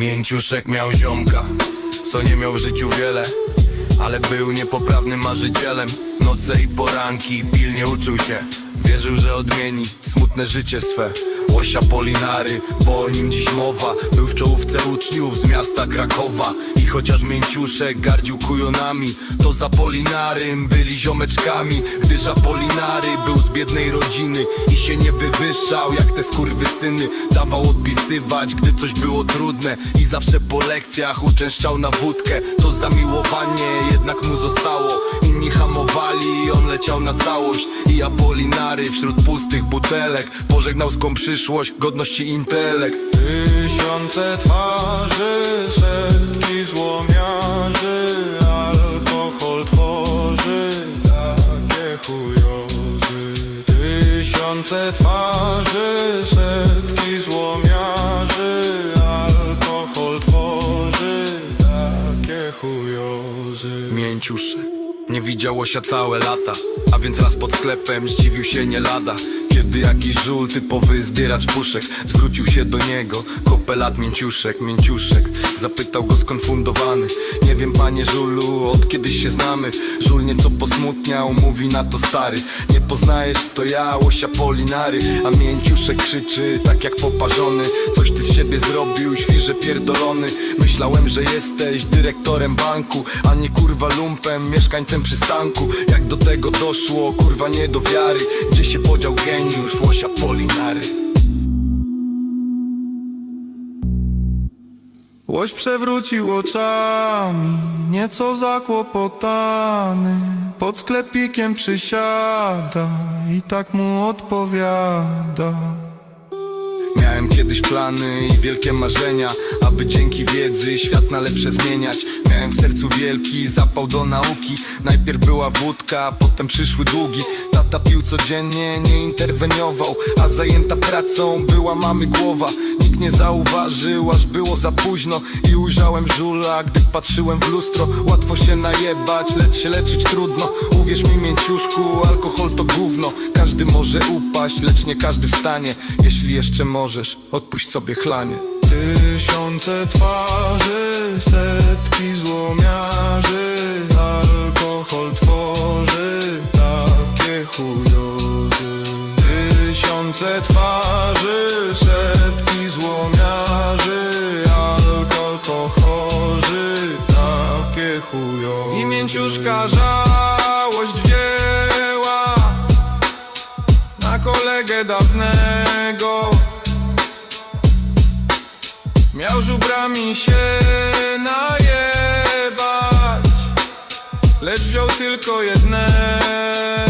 Mięciuszek miał ziomka, co nie miał w życiu wiele Ale był niepoprawnym marzycielem. Noce i poranki pilnie uczył się. Wierzył, że odmieni smutne życie swe. Łosia Polinary, bo o nim dziś mowa. Był w czołówce uczniów z miasta Krakowa chociaż Mięciuszek gardził kujonami. To za Polinarym byli ziomeczkami Gdyż Apolinary był z biednej rodziny I się nie wywyższał jak te skurwysyny. Dawał odpisywać, gdy coś było trudne I zawsze po lekcjach uczęszczał na wódkę. To zamiłowanie jednak mu zostało. Inni hamowali, on leciał na całość. I Apolinary wśród pustych butelek Pożegnał skąd przyszłość, godność i intelekt. Tysiące twarzy, Tysiące twarzy, setki złomiarzy Alkohol tworzy takie chujozy. Mięciuszek nie widział łosia całe lata A więc raz pod sklepem zdziwił się nie lada Kiedy jakiś żul typowy zbieracz puszek Zwrócił się do niego Kopelat Mięciuszek, Mięciuszek. Zapytał go skonfundowany Nie wiem panie żulu, od kiedyś się znamy. Żul nieco posmutniał, mówi na to stary. Nie poznajesz, to ja, łosia Polinary. A Mięciuszek krzyczy, tak jak poparzony. Coś ty z siebie zrobił, świrze pierdolony. Myślałem, że jesteś dyrektorem banku A nie kurwa lumpem, mieszkańcem przystanku. Jak do tego doszło, kurwa nie do wiary. Gdzie się podział geniusz, łosia Polinary. Łoś przewrócił oczami, nieco zakłopotany. Pod sklepikiem przysiada i tak mu odpowiada kiedyś plany i wielkie marzenia Aby dzięki wiedzy świat na lepsze zmieniać. Miałem w sercu wielki zapał do nauki. Najpierw była wódka, potem przyszły długi. Tata pił codziennie, nie interweniował A zajęta pracą była mamy głowa. Nikt nie zauważył, aż było za późno I ujrzałem żula, gdy patrzyłem w lustro. Łatwo się najebać, lecz się leczyć trudno. Uwierz mi mięciuszku, alkohol to gówno Każdy może upaść, lecz nie każdy wstanie. Jeśli jeszcze możesz, odpuść sobie chlanie. Tysiące twarzy, setki złomiarzy Alkohol tworzy takie chujozy. Tysiące twarzy, setki złomiarzy Alkohorzy takie chujozy. I mięciuszka żałość kolegę dawnego. Miał żubrami się najebać Lecz wziął tylko jednego